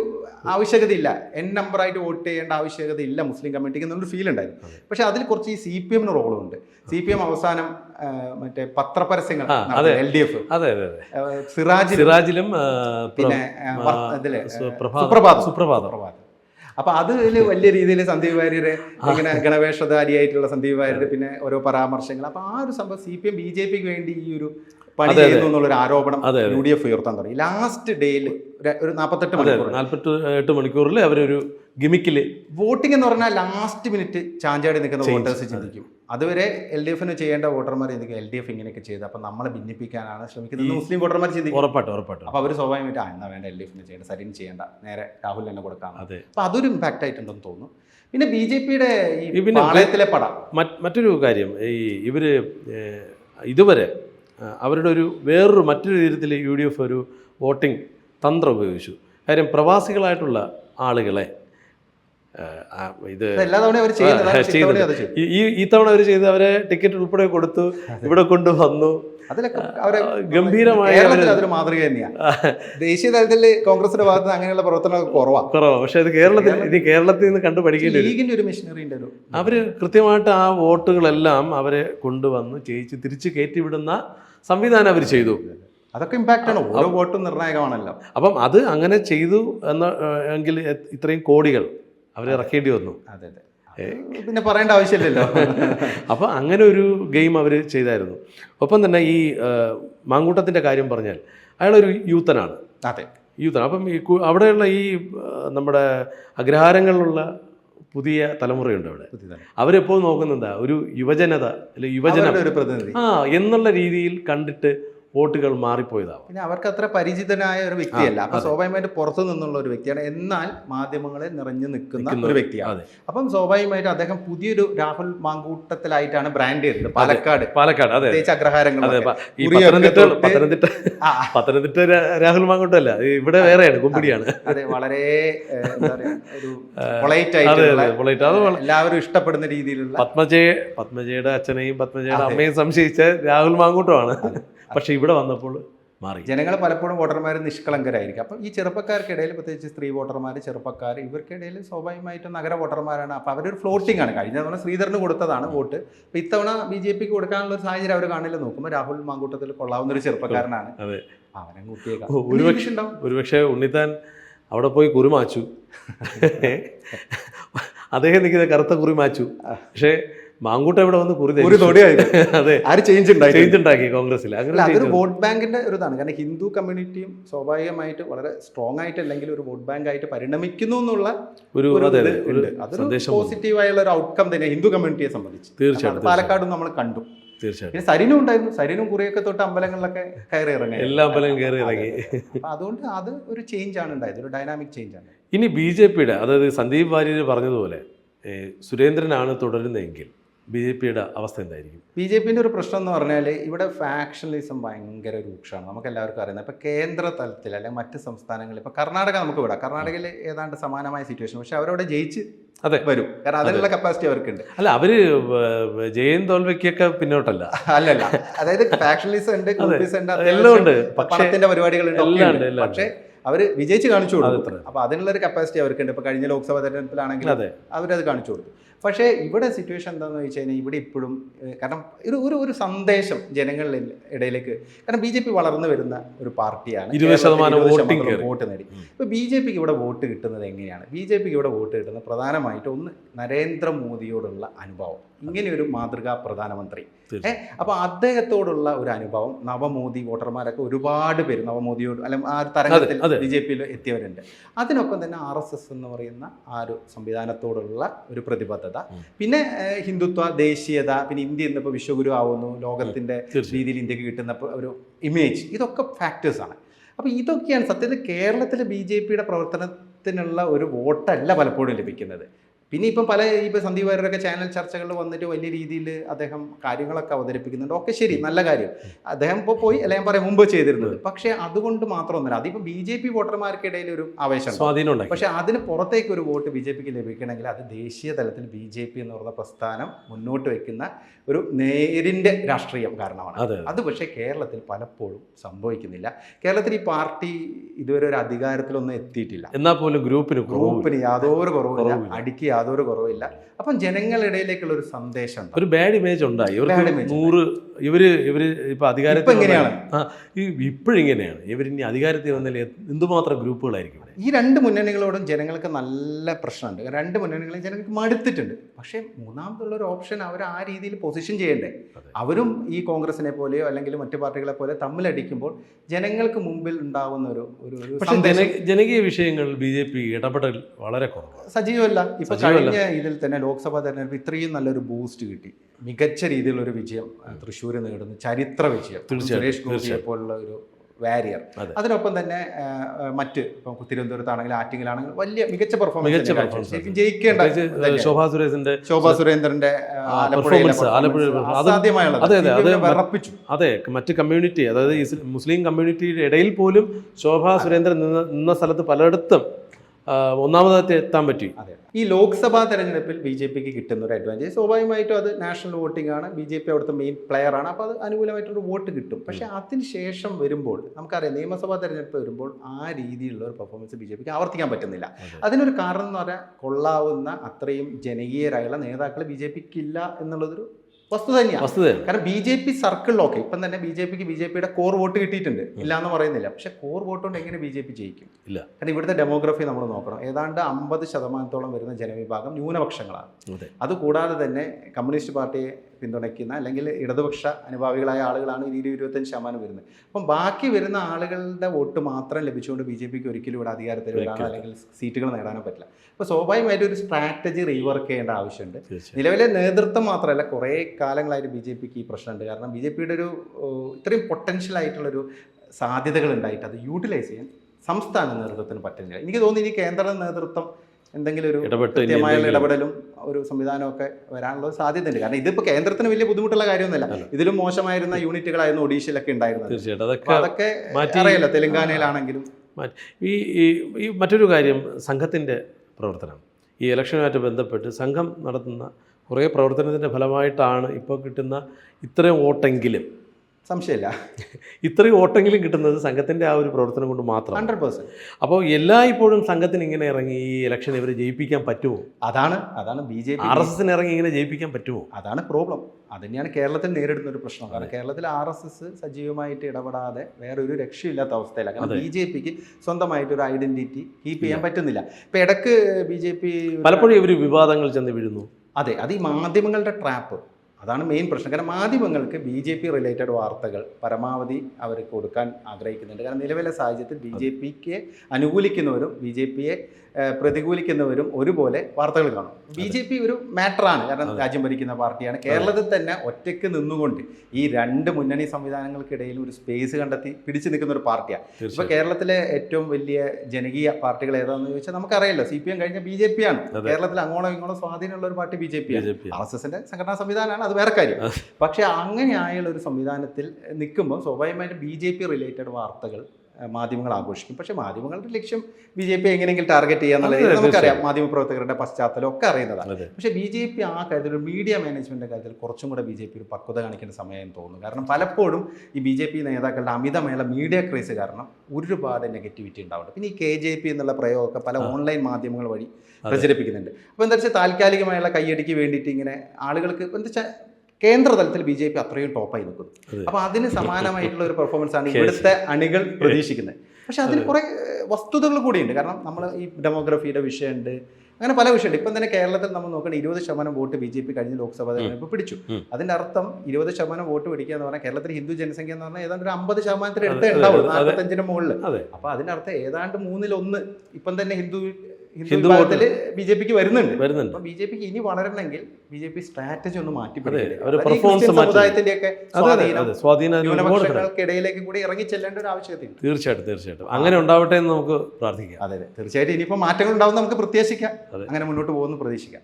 ആവശ്യകതയില്ല. എൻ നമ്പറായിട്ട് വോട്ട് ചെയ്യേണ്ട ആവശ്യകതയില്ല മുസ്ലിം കമ്മ്യൂണിറ്റിക്ക് എന്നൊരു ഫീൽ ഉണ്ടായിരുന്നു. പക്ഷെ അതിൽ കുറച്ച് ഈ സി പി എമ്മിന് റോളുണ്ട്. സി പി എം അവസാനം മറ്റേ പത്രപരസ്യങ്ങൾ. എൽ ഡി എഫ് സിറാജിലും പിന്നെ സുപ്രഭാതം. സുപ്രഭാതം. അപ്പൊ അതിൽ വലിയ രീതിയിൽ സന്ദീപ് വാര്യര് ഇങ്ങനെ ഗണവേഷധാരിയായിട്ടുള്ള സന്ദീപ് വാര്യർ പിന്നെ ഓരോ പരാമർശങ്ങൾ അപ്പൊ ആ ഒരു സംഭവം C P M B J പിക്ക് വേണ്ടി ഈ ഒരു പണി അതെ, എന്നുള്ള ചെയ്യുന്നു എന്നുള്ളൊരു ആരോപണം അതെ, അതെ. യു ഡി എഫ് ഉയർത്താൻ തുടങ്ങി. ലാസ്റ്റ് ഡേയിൽ ഒരു നാൽപ്പത്തെട്ട് അതെ മണിക്കൂർ നാൽപ്പത്തി എട്ട് മണിക്കൂറിൽ അവരൊരു ഗിമിക്കിൽ. വോട്ടിംഗ് എന്ന് പറഞ്ഞാൽ ലാസ്റ്റ് മിനിറ്റ് ചാഞ്ചാടി നിൽക്കുന്ന. വോട്ടേഴ്സ് ചിന്തിക്കും അതുവരെ എൽ ഡി എഫിന് ചെയ്യേണ്ട വോട്ടർമാർ ചിന്തിക്കും എൽ ഡി എഫ് ഇങ്ങനെയൊക്കെ ചെയ്ത്. അപ്പൊ നമ്മളെ ഭിന്നിപ്പിക്കാനാണ് ശ്രമിക്കുന്നത്. മുസ്ലിം വോട്ടർമാർ ചിന്തിക്കും. ഉറപ്പായിട്ട് ഉറപ്പായിട്ട്. അപ്പൊ അവർ സ്വാഭാവികമായിട്ട് ആ എന്നാ വേണ്ട എൽ ഡി എഫിന് ചെയ്യേണ്ട. സരിന് ചെയ്യേണ്ട. നേരെ രാഹുൽ തന്നെ കൊടുക്കാം. അപ്പൊ അതൊരു ഇമ്പാക്റ്റ് ആയിട്ടുണ്ടെന്ന് തോന്നുന്നു. പിന്നെ ബി ജെ പിയുടെ ഈ പാളയത്തിലെ പട. മറ്റൊരു കാര്യം ഈ ഇവർ ഇതുവരെ അവരുടെ ഒരു വേറൊരു മറ്റൊരു രീതിയിൽ യു ഡി എഫ് ഒരു വോട്ടിംഗ് തന്ത്രം ഉപയോഗിച്ചു. കാര്യം പ്രവാസികളായിട്ടുള്ള ആളുകളെ ഇത് ഈ ഈ- തവണ അവർ ചെയ്ത് അവരെ ടിക്കറ്റ് ഉൾപ്പെടെ കൊടുത്തു ഇവിടെ കൊണ്ടുവന്നു അതിലൊക്കെ അവരെ ഗംഭീരമായ അതൊരു മാതൃക തന്നെയാണ് ദേശീയ തലത്തിൽ കോൺഗ്രസിന്റെ ഭാഗത്ത് അങ്ങനെയുള്ള പ്രവർത്തനമൊക്കെ കുറവാണ് കുറവാണ് പക്ഷെ അത് കേരളത്തിൽ ഇനി കേരളത്തിൽ നിന്ന് കണ്ടു പഠിക്കേണ്ടി ലീഗിന്റെ ഒരു മെഷീനറിന്റെ ഒരു അവർ കൃത്യമായിട്ട് ആ വോട്ടുകളെല്ലാം അവരെ കൊണ്ടുവന്ന് ജയിച്ച് തിരിച്ചു കയറ്റിവിടുന്ന സംവിധാനം അവർ ചെയ്തു. അതൊക്കെ ഇമ്പാക്റ്റ് ആണ്. ഓരോ വോട്ടും നിർണായകമാണല്ലോ. അപ്പം അത് അങ്ങനെ ചെയ്തു എന്ന എങ്കിൽ ഇത്രയും കോടികൾ അവർ ഇറക്കേണ്ടി വന്നു. അതെ അതെ. പിന്നെ പറയേണ്ട ആവശ്യമില്ലല്ലോ. അപ്പോൾ അങ്ങനെ ഒരു ഗെയിം അവർ ചെയ്തായിരുന്നു. ഒപ്പം തന്നെ ഈ മാങ്കൂട്ടത്തിന്റെ കാര്യം പറഞ്ഞാൽ അയാളൊരു യൂത്തനാണ്. അതെ. യൂത്തനാണ്. അപ്പം ഈ അവിടെയുള്ള ഈ നമ്മുടെ അഗ്രഹാരങ്ങളിലുള്ള പുതിയ തലമുറയുണ്ട് അവിടെ. അവരെപ്പോൾ നോക്കുന്നത് എന്താ ഒരു യുവജനത അല്ലെങ്കിൽ യുവജന. ആ എന്നുള്ള രീതിയിൽ കണ്ടിട്ട് വോട്ടുകൾ മാറിപ്പോയതാവും. പിന്നെ അവർക്ക് അത്ര പരിചിതനായ ഒരു വ്യക്തിയല്ല. അപ്പൊ. സ്വാഭാവികമായിട്ട് പുറത്തു നിന്നുള്ള ഒരു വ്യക്തിയാണ്. എന്നാൽ മാധ്യമങ്ങളെ നിറഞ്ഞു നിൽക്കുന്ന ഒരു വ്യക്തിയാണ്. അപ്പം സ്വാഭാവികമായിട്ട് അദ്ദേഹം പുതിയൊരു രാഹുൽ മാങ്കൂട്ടത്തിലായിട്ടാണ് ബ്രാൻഡ് ചെയ്തത്. പാലക്കാട്. പാലക്കാട് അതെ. അഗ്രഹാരങ്ങൾ പത്തനംതിട്ട തൊട്ട് പത്തനംതിട്ട രാഹുൽ മാങ്കൂട്ടല്ല ഇവിടെ വേറെയാണ് കുമ്പിടിയാണ്. അതെ വളരെ എന്താ പറയാ ഒരു പൊളൈറ്റ് ആയിട്ടുള്ള എല്ലാവരും ഇഷ്ടപ്പെടുന്ന രീതിയിലുള്ള പത്മജയെ പത്മജയുടെ അച്ഛനെയും പത്മജയുടെ. അമ്മയും സംശയിച്ച രാഹുൽ മാങ്കൂട്ടമാണ്. പക്ഷെ ഇവിടെ വന്നപ്പോൾ മാറി. ജനങ്ങൾ പലപ്പോഴും വോട്ടർമാർ നിഷ്കളങ്കരായിരിക്കും. അപ്പം ഈ ചെറുപ്പക്കാർക്കിടയിൽ പ്രത്യേകിച്ച് സ്ത്രീ വോട്ടർമാർ ചെറുപ്പക്കാർ ഇവർക്കിടയിൽ സ്വാഭാവികമായിട്ടും നഗര വോട്ടർമാരാണ്. അപ്പോൾ അവരൊരു ഫ്ലോട്ടിംഗ് ആണ്. കഴിഞ്ഞ തവണ ശ്രീധരന് കൊടുത്തതാണ് വോട്ട്. അപ്പോൾ ഇത്തവണ ബി ജെ പിക്ക് കൊടുക്കാനുള്ള ഒരു സാഹചര്യം അവർ കാണില്ല. നോക്കുമ്പോൾ രാഹുൽ മാങ്കൂട്ടത്തിൽ കൊള്ളാവുന്ന ഒരു ചെറുപ്പക്കാരനാണ്. അതെ. അവനെ കൂട്ടിയേക്കാം. ഓ, ഒരു പക്ഷേ ഉണ്ടാവും ഒരുപക്ഷെ ഉണ്ണിത്താൻ അവിടെ പോയി കുറിമാച്ചു അദ്ദേഹം നിൽക്കുന്ന കറുത്ത കുറിമാച്ചു പക്ഷേ മാങ്കൂട്ടം ഇവിടെ വന്ന് കുറി ഒരു തൊടിയായി. അതെ. ആര് ചേഞ്ച് ഉണ്ടായി? ചേഞ്ച് ഉണ്ടാക്കി കോൺഗ്രസിൽ അങ്ങനെ അതൊരു വോട്ട് ബാങ്കിന്റെ ഒരു ഇതാണ് കാരണം ഹിന്ദു കമ്മ്യൂണിറ്റിയും സ്വാഭാവികമായിട്ട് വളരെ സ്ട്രോങ് ആയിട്ട് അല്ലെങ്കിൽ ഒരു വോട്ട് ബാങ്ക് ആയിട്ട് പരിണമിക്കുന്നു എന്നുള്ള ഒരു അതൊരു സന്ദേശം വന്നു. പോസിറ്റീവ് ആയുള്ള ഒരു ഔട്ട്കം തന്നെ ഹിന്ദു കമ്മ്യൂണിറ്റിയെ സംബന്ധിച്ച്. തീർച്ചയായിട്ടും, പാലക്കാടും നമ്മൾ കണ്ടു. തീർച്ചയായിട്ടും. സരിനും ഉണ്ടായിരുന്നു. സരിനും കുറിയൊക്കെ തൊട്ട് അമ്പലങ്ങളിലൊക്കെ കയറി ഇറങ്ങി. എല്ലാ അമ്പലം കയറി ഇറങ്ങി. അപ്പൊ അതുകൊണ്ട് അത് ഒരു ചേഞ്ച് ആണ് ഉണ്ടായത്. ഒരു ഡൈനാമിക് ചേഞ്ച് ആണ്. ഇനി ബി ജെ പിയുടെ അതായത് സന്ദീപ് വാര്യർ പറഞ്ഞതുപോലെ സുരേന്ദ്രനാണ് തുടരുന്നതെങ്കിൽ ബി ജെ പിയുടെ അവസ്ഥ എന്തായിരിക്കും? ബി ജെ പിന്റെ ഒരു പ്രശ്നം എന്ന് പറഞ്ഞാൽ ഇവിടെ ഫാക്ഷണലിസം ഭയങ്കര രൂക്ഷമാണ്. നമുക്ക് എല്ലാവർക്കും അറിയുന്നത് ഇപ്പോൾ കേന്ദ്ര തലത്തിൽ അല്ലെങ്കിൽ മറ്റ് സംസ്ഥാനങ്ങളിൽ ഇപ്പോൾ കർണാടക നമുക്ക് വിടാം. കർണാടകയിൽ ഏതാണ്ട് സമാനമായ സിറ്റുവേഷൻ പക്ഷേ അവരവിടെ ജയിച്ച് അതെ. വരും. കാരണം അതിനുള്ള കപ്പാസിറ്റി അവർക്കുണ്ട്. അല്ല അവർ ജയൻ തോൽവിക്കൊക്കെ പിന്നോട്ടല്ല. അല്ലല്ല. അതായത് ഫാക്ഷണലിസം ഉണ്ട് എല്ലാം ഉണ്ട്. പണത്തിന്റെ പരിപാടികളുണ്ട് പക്ഷേ അവർ വിജയിച്ച് കാണിച്ചു കൊടുക്കും. അപ്പോൾ അപ്പൊ അതിനുള്ള ഒരു കപ്പാസിറ്റി അവർക്കുണ്ട്. ഇപ്പൊ കഴിഞ്ഞ ലോക്സഭാ തെരഞ്ഞെടുപ്പിലാണെങ്കിൽ അതെ. അവരത് കാണിച്ചു കൊടുത്തു. പക്ഷേ ഇവിടെ സിറ്റുവേഷൻ എന്താണെന്ന് വെച്ച് കഴിഞ്ഞാൽ ഇവിടെ ഇപ്പോഴും കാരണം ഒരു ഒരു ഒരു സന്ദേശം ജനങ്ങളുടെ ഇടയിലേക്ക് കാരണം ബി ജെ പി വളർന്നു വരുന്ന ഒരു പാർട്ടിയാണ് ഇരുപത് ശതമാനം വോട്ട് നേടി. ഇപ്പോൾ ബി ജെ പിക്ക് ഇവിടെ വോട്ട് കിട്ടുന്നത് എങ്ങനെയാണ്? ബി ജെ പിക്ക് ഇവിടെ വോട്ട് കിട്ടുന്നത് പ്രധാനമായിട്ട് ഒന്ന് നരേന്ദ്രമോദിയോടുള്ള അനുഭവം. ഇങ്ങനെ ഒരു മാതൃകാ പ്രധാനമന്ത്രി. ഏഹ് അപ്പോൾ അദ്ദേഹത്തോടുള്ള ഒരു അനുഭവം നവമോദി വോട്ടർമാരൊക്കെ ഒരുപാട് പേര് നവമോദിയോട് അല്ലെങ്കിൽ ആ ഒരു തരംഗത്തിൽ. ബി ജെ പിയിൽ എത്തിയവരുണ്ട്. അതിനൊപ്പം തന്നെ ആർ എസ് എസ് എന്ന് പറയുന്ന ആ ഒരു സംവിധാനത്തോടുള്ള ഒരു പ്രതിബദ്ധത. ഉം. പിന്നെ ഹിന്ദുത്വ ദേശീയത പിന്നെ ഇന്ത്യ ഇന്നിപ്പോൾ വിശ്വഗുരു ആവുന്നു ലോകത്തിന്റെ രീതിയിൽ ഇന്ത്യയ്ക്ക് കിട്ടുന്ന ഒരു ഇമേജ് ഇതൊക്കെ ഫാക്ടേഴ്സ് ആണ്. അപ്പോൾ ഇതൊക്കെയാണ് സത്യത്തിൽ കേരളത്തിലെ ബി ജെ പിയുടെ പ്രവർത്തനത്തിനുള്ള ഒരു വോട്ടല്ല പലപ്പോഴും ലഭിക്കുന്നത്. പിന്നെ ഇപ്പം പല ഇപ്പം സന്ദീപ് വാര്യരൊക്കെ ചാനൽ ചർച്ചകളിൽ വന്നിട്ട് വലിയ രീതിയിൽ അദ്ദേഹം കാര്യങ്ങളൊക്കെ അവതരിപ്പിക്കുന്നുണ്ട്. ഒക്കെ ശരി നല്ല കാര്യം. അദ്ദേഹം ഇപ്പോൾ പോയി അല്ലെ ഞാൻ പറയാം മുമ്പ് ചെയ്തിരുന്നത്. പക്ഷേ അതുകൊണ്ട് മാത്രമൊന്നുമില്ല അതിപ്പോൾ ബി ജെ പി വോട്ടർമാർക്കിടയിൽ ഒരു ആവേശം സ്വാധീനമുണ്ട് പക്ഷേ അതിന് പുറത്തേക്ക് ഒരു വോട്ട് ബി ജെ പിക്ക് ലഭിക്കണമെങ്കിൽ അത് ദേശീയ തലത്തിൽ ബി ജെ പി എന്ന് പറയുന്ന പ്രസ്ഥാനം മുന്നോട്ട് വെക്കുന്ന ഒരു നേരിന്റെ രാഷ്ട്രീയം കാരണമാണ്. അത് പക്ഷേ കേരളത്തിൽ പലപ്പോഴും സംഭവിക്കുന്നില്ല. കേരളത്തിൽ ഈ പാർട്ടി ഇതുവരെ ഒരു അധികാരത്തിലൊന്നും എത്തിയിട്ടില്ല. എന്നാൽ പോലും ഗ്രൂപ്പിന് ഗ്രൂപ്പിന് യാതൊരു കുറവില്ല കുറവില്ല. യാതൊരു കുറവില്ല അപ്പം ജനങ്ങളിടയിലേക്കുള്ള ഒരു സന്ദേശം. ഒരു ബാഡ് ഇമേജ് ഉണ്ടായി. നൂറ് ഇവർ ഇവർ ഇപ്പൊ അധികാരത്തിൽ എങ്ങനെയാണ്? ഈ ഇപ്പോഴിങ്ങനെയാണ്. ഇവർ ഇനി അധികാരത്തിൽ വന്നാൽ എന്തുമാത്രം ഗ്രൂപ്പുകളായിരിക്കും ഇവിടെ? ഈ രണ്ട് മുന്നണികളോടും ജനങ്ങൾക്ക് നല്ല പ്രശ്നമുണ്ട്. രണ്ട് മുന്നണികളും ജനങ്ങൾക്ക് മടുത്തിട്ടുണ്ട്. പക്ഷേ മൂന്നാമതുള്ള ഒരു ഓപ്ഷൻ അവർ ആ രീതിയിൽ പൊസിഷൻ ചെയ്യണ്ടേ. അവരും ഈ കോൺഗ്രസിനെ പോലെയോ അല്ലെങ്കിൽ മറ്റു പാർട്ടികളെ പോലെ തമ്മിലടിക്കുമ്പോൾ ജനങ്ങൾക്ക് മുമ്പിൽ ഉണ്ടാവുന്ന ഒരു ഒരു ജനകീയ വിഷയങ്ങളിൽ ബി ജെ പി ഇടപെടൽ വളരെ കുറവാണ്. സജീവമല്ല ഇപ്പൊ കഴിഞ്ഞ ഇതിൽ തന്നെ ലോക്സഭാ തെരഞ്ഞെടുപ്പ് ഇത്രയും നല്ലൊരു ബൂസ്റ്റ് കിട്ടി. മികച്ച രീതിയിലുള്ള ഒരു വിജയം തൃശ്ശൂർ നേടുന്നു ചരിത്ര വിജയം. സുരേഷ് ഗോപിയെ. പോലുള്ള ഒരു വാരിയർ. അതെ. അതിനൊപ്പം തന്നെ മറ്റ് ഇപ്പം തിരുവനന്തപുരത്താണെങ്കിലും ആറ്റിങ്ങിലാണെങ്കിലും വലിയ മികച്ച പെർഫോമൻസ് ശരിക്കും ജയിക്കേണ്ട? ശോഭാ സുരേന്ദ്രന്റെ ശോഭാ സുരേന്ദ്രന്റെ വിറപ്പിച്ചു. അതെ മറ്റ് കമ്മ്യൂണിറ്റി അതായത് മുസ്ലിം കമ്മ്യൂണിറ്റിയുടെ ഇടയിൽ പോലും ശോഭാ സുരേന്ദ്രൻ നിന്ന സ്ഥലത്ത് പലയിടത്തും ഒന്നാമതായിട്ട് എത്താൻ പറ്റി. ഈ ലോക്സഭാ തെരഞ്ഞെടുപ്പിൽ ബി ജെ പിക്ക് കിട്ടുന്ന ഒരു അഡ്വാന്റേജ് സ്വാഭാവികമായിട്ടും അത് നാഷണൽ വോട്ടിംഗ് ആണ്. ബി ജെ പി അവിടുത്തെ മെയിൻ പ്ലെയർ ആണ്. അപ്പോൾ അത് അനുകൂലമായിട്ടൊരു വോട്ട് കിട്ടും. പക്ഷേ അതിന് ശേഷം വരുമ്പോൾ നമുക്കറിയാം നിയമസഭാ തെരഞ്ഞെടുപ്പ് വരുമ്പോൾ ആ രീതിയിലുള്ള ഒരു പെർഫോമൻസ് ബി ജെ പിക്ക് ആവർത്തിക്കാൻ പറ്റുന്നില്ല. അതിനൊരു കാരണം എന്ന് പറഞ്ഞാൽ കൊള്ളാവുന്ന അത്രയും ജനകീയരായുള്ള നേതാക്കൾ ബി ജെ പിക്ക് ഇല്ല എന്നുള്ളതൊരു വസ്തു തന്നെയാണ് കാരണം ബി ജെ പി സർക്കിളിലൊക്കെ ഇപ്പം തന്നെ ബി ജെ പിക്ക് ബി ജെ പിയുടെ കോർ വോട്ട് കിട്ടിയിട്ടുണ്ട്. ഇല്ല എന്ന് പറയുന്നില്ല. പക്ഷെ കോർ വോട്ട് കൊണ്ട് എങ്ങനെ ബി ജെ പി ജയിക്കും? ഇല്ല. കാരണം ഇവിടുത്തെ ഡെമോഗ്രഫി നമ്മൾ നോക്കണം. ഏതാണ്ട് അമ്പത് ശതമാനത്തോളം വരുന്ന ജനവിഭാഗം ന്യൂനപക്ഷങ്ങളാണ്. അതെ. അതുകൂടാതെ തന്നെ കമ്മ്യൂണിസ്റ്റ് പാർട്ടിയെ പിന്തുണയ്ക്കുന്ന അല്ലെങ്കിൽ ഇടതുപക്ഷ അനുഭാവികളായ ആളുകളാണ് ഇനി ഇരുപത്തഞ്ച് ശതമാനം വരുന്നത്. അപ്പം ബാക്കി വരുന്ന ആളുകളുടെ വോട്ട് മാത്രം ലഭിച്ചുകൊണ്ട് ബി ജെ പിക്ക് ഒരിക്കലും ഇവിടെ അധികാരത്തിൽ വരാനോ അല്ലെങ്കിൽ സീറ്റുകൾ നേടാനോ പറ്റില്ല. അപ്പോൾ സ്വാഭാവികമായിട്ട് ഒരു സ്ട്രാറ്റജി റീവർക്ക് ചെയ്യേണ്ട ആവശ്യമുണ്ട്. നിലവിലെ നേതൃത്വം മാത്രമല്ല കുറേ കാലങ്ങളായിട്ട് ബി ജെ പിക്ക് ഈ പ്രശ്നമുണ്ട്. കാരണം ബി ജെ പിയുടെ ഒരു ഇത്രയും പൊട്ടൻഷ്യൽ ആയിട്ടുള്ളൊരു സാധ്യതകൾ ഉണ്ടായിട്ട് അത് യൂട്ടിലൈസ് ചെയ്യാൻ സംസ്ഥാന നേതൃത്വത്തിന് പറ്റുന്നില്ല. എനിക്ക് തോന്നുന്നു ഇനി കേന്ദ്ര നേതൃത്വം എന്തെങ്കിലും ഒരു കൃത്യമായ ഇടപെടലും ഒരു സംവിധാനമൊക്കെ വരാനുള്ള സാധ്യതയുണ്ട്. കാരണം ഇതിപ്പോൾ കേന്ദ്രത്തിന് വലിയ ബുദ്ധിമുട്ടുള്ള കാര്യമൊന്നുമല്ല. ഇതിലും മോശമായിരുന്ന യൂണിറ്റുകളായിരുന്നു ഒഡീഷയിലൊക്കെ ഉണ്ടായിരുന്നത്. തീർച്ചയായിട്ടും. അതൊക്കെ അറിയാലോ തെലങ്കാനയിലാണെങ്കിലും. ഈ ഈ ഈ മറ്റൊരു കാര്യം സംഘത്തിന്റെ പ്രവർത്തനം. ഈ ഇലക്ഷനുമായിട്ട് ബന്ധപ്പെട്ട് സംഘം നടത്തുന്ന കുറേ പ്രവർത്തനത്തിന്റെ ഫലമായിട്ടാണ് ഇപ്പോൾ കിട്ടുന്ന ഇത്രയും വോട്ടെങ്കിലും സംശയമില്ല. ഇത്രയും ഓട്ടെങ്കിലും കിട്ടുന്നത് സംഘത്തിന്റെ ആ ഒരു പ്രവർത്തനം കൊണ്ട് മാത്രം ഹൺഡ്രഡ് പേഴ്സന്റ് അപ്പോൾ എല്ലായ്പ്പോഴും സംഘത്തിന് ഇങ്ങനെ ഇറങ്ങി ഈ ഇലക്ഷൻ ഇവരെ ജയിപ്പിക്കാൻ പറ്റുമോ? അതാണ് അതാണ് B J P R S എസിന് ഇറങ്ങി ഇങ്ങനെ ജയിപ്പിക്കാൻ പറ്റുമോ? അതാണ് പ്രോബ്ലം അത് തന്നെയാണ് കേരളത്തിൽ നേരിടുന്ന ഒരു പ്രശ്നം. കാരണം കേരളത്തിൽ ആർ എസ് എസ് സജീവമായിട്ട് ഇടപെടാതെ വേറൊരു ഒരു രക്ഷയില്ലാത്ത അവസ്ഥയിലാണ്. കാരണം ബി ജെ പിക്ക് സ്വന്തമായിട്ട് ഒരു ഐഡന്റിറ്റി കീപ്പ് ചെയ്യാൻ പറ്റുന്നില്ല. ഇപ്പം ഇടയ്ക്ക് ബി ജെ പി പലപ്പോഴും ഇവർ വിവാദങ്ങൾ ചെന്ന് വീഴുന്നു. അതെ അത് ഈ മാധ്യമങ്ങളുടെ ട്രാപ്പ് അതാണ് മെയിൻ പ്രശ്നം. കാരണം മാധ്യമങ്ങൾക്ക് ബി ജെ പി റിലേറ്റഡ് വാർത്തകൾ പരമാവധി അവർ കൊടുക്കാൻ ആഗ്രഹിക്കുന്നുണ്ട്. കാരണം നിലവിലെ സാഹചര്യത്തിൽ ബി ജെ പിക്ക് അനുകൂലിക്കുന്നവരും ബി ജെ പിയെ പ്രതികൂലിക്കുന്നവരും ഒരുപോലെ വാർത്തകൾ കാണും. ബി ജെ പി ഒരു മാറ്ററാണ്. കാരണം രാജ്യം ഭരിക്കുന്ന പാർട്ടിയാണ്. കേരളത്തിൽ തന്നെ ഒറ്റയ്ക്ക് നിന്നുകൊണ്ട് ഈ രണ്ട് മുന്നണി സംവിധാനങ്ങൾക്കിടയിൽ ഒരു സ്പേസ് കണ്ടെത്തി പിടിച്ചു നിൽക്കുന്ന ഒരു പാർട്ടിയാണ്. ഇപ്പൊ കേരളത്തിലെ ഏറ്റവും വലിയ ജനകീയ പാർട്ടികൾ ഏതാണെന്ന് ചോദിച്ചാൽ നമുക്കറിയില്ല സി പി എം കഴിഞ്ഞ ബി ജെ പി ആണ് കേരളത്തിൽ അങ്ങോളം ഇങ്ങോളം സ്വാധീനമുള്ള ഒരു പാർട്ടി ബി ജെ പി ആണ്. ആർ എസ് എസിന്റെ സംഘടനാ സംവിധാനമാണ്. അത് വേറെ കാര്യം. പക്ഷേ അങ്ങനെയായുള്ള ഒരു സംവിധാനത്തിൽ നിൽക്കുമ്പോൾ സ്വാഭാവികമായിട്ടും ബി ജെ പി റിലേറ്റഡ് വാർത്തകൾ മാധ്യമങ്ങൾ ആഘോഷിക്കും. പക്ഷേ മാധ്യമങ്ങളുടെ ലക്ഷ്യം ബി ജെ പി എങ്ങനെയെങ്കിലും ടാർഗറ്റ് ചെയ്യുക എന്നുള്ളത് നമുക്കറിയാം. മാധ്യമ പ്രവർത്തകരുടെ പശ്ചാത്തലം ഒക്കെ അറിയുന്നതാണ്. പക്ഷെ ബി ജെ പി ആ കാര്യത്തിൽ ഒരു മീഡിയ മാനേജ്മെന്റിന്റെ കാര്യത്തിൽ കുറച്ചും കൂടെ ബി ജെ പി ഒരു പക്വത കാണിക്കേണ്ട സമയം തോന്നുന്നു. കാരണം പലപ്പോഴും ഈ ബി ജെ പി നേതാക്കളുടെ അമിതമായുള്ള മീഡിയ ക്രേസ് കാരണം ഒരുപാട് നെഗറ്റിവിറ്റി ഉണ്ടാവുന്നുണ്ട്. പിന്നെ ഈ കെ ജെ പി എന്നുള്ള പ്രയോഗമൊക്കെ പല ഓൺലൈൻ മാധ്യമങ്ങൾ വഴി പ്രചരിപ്പിക്കുന്നുണ്ട്. അപ്പോൾ എന്താ വെച്ചാൽ താൽക്കാലികമായുള്ള കയ്യടിക്ക് വേണ്ടിയിട്ട് ഇങ്ങനെ ആളുകൾക്ക് എന്താ വെച്ചാൽ കേന്ദ്ര തലത്തിൽ ബി ജെ പി അത്രയും ടോപ്പായി നിൽക്കുന്നു. അപ്പൊ അപ്പോൾ അതിന് സമാനമായിട്ടുള്ള ഒരു പെർഫോമൻസ് ആണ് ഇവിടുത്തെ അണികൾ പ്രതീക്ഷിക്കുന്നത്. പക്ഷെ അതിന് കുറെ വസ്തുതകൾ കൂടിയുണ്ട്. കാരണം നമ്മൾ ഈ ഡെമോഗ്രഫിയുടെ വിഷയമുണ്ട്. അങ്ങനെ പല വിഷയമുണ്ട്. ഇപ്പം തന്നെ കേരളത്തിൽ നമ്മൾ നോക്കണ ഇരുപത് ശതമാനം വോട്ട് ബി ജെ പി കഴിഞ്ഞ ലോക്സഭാ തെരഞ്ഞെടുപ്പ് പിടിച്ചു. അതിന്റെ അതിന്റെ അർത്ഥം ഇരുപത് ശതമാനം വോട്ട് പിടിക്കുക എന്ന് പറഞ്ഞാൽ കേരളത്തിൽ ഹിന്ദു ജനസംഖ്യ എന്ന് പറഞ്ഞാൽ ഏതാണ്ട് ഒരു അമ്പത് ശതമാനത്തിന് എടുത്തേ അടുത്തേ ഉണ്ടാവുള്ളൂ. നാൽപ്പത്തഞ്ചിന് മുകളിൽ അപ്പോൾ അതിന്റെ അർത്ഥം ഏതാണ്ട് മൂന്നിലൊന്ന് ഇപ്പം തന്നെ ഹിന്ദു ഹിന്ദു ഹിന്ദു ബി ജെ പിക്ക് വരുന്നുണ്ട്. വരുന്നുണ്ട്. ബി ജെ പിക്ക് ഇനി വളരണമെങ്കിൽ ബി ജെ പി സ്ട്രാറ്റജി ഒന്ന് മാറ്റി ന്യൂനപക്ഷങ്ങൾക്കിടയിലേക്ക് കൂടി ഇറങ്ങി ചെല്ലേണ്ട ഒരു ആവശ്യകതയുണ്ട്. തീർച്ചയായിട്ടും തീർച്ചയായിട്ടും. അങ്ങനെ ഉണ്ടാവട്ടെ എന്ന് നമുക്ക് പ്രാർത്ഥിക്കാം. അതെ അതെ. തീർച്ചയായിട്ടും ഇനിയിപ്പോൾ മാറ്റങ്ങൾ ഉണ്ടാവും നമുക്ക് പ്രത്യാശിക്കാം. അങ്ങനെ മുന്നോട്ട് പോകുമെന്ന് പ്രതീക്ഷിക്കാം.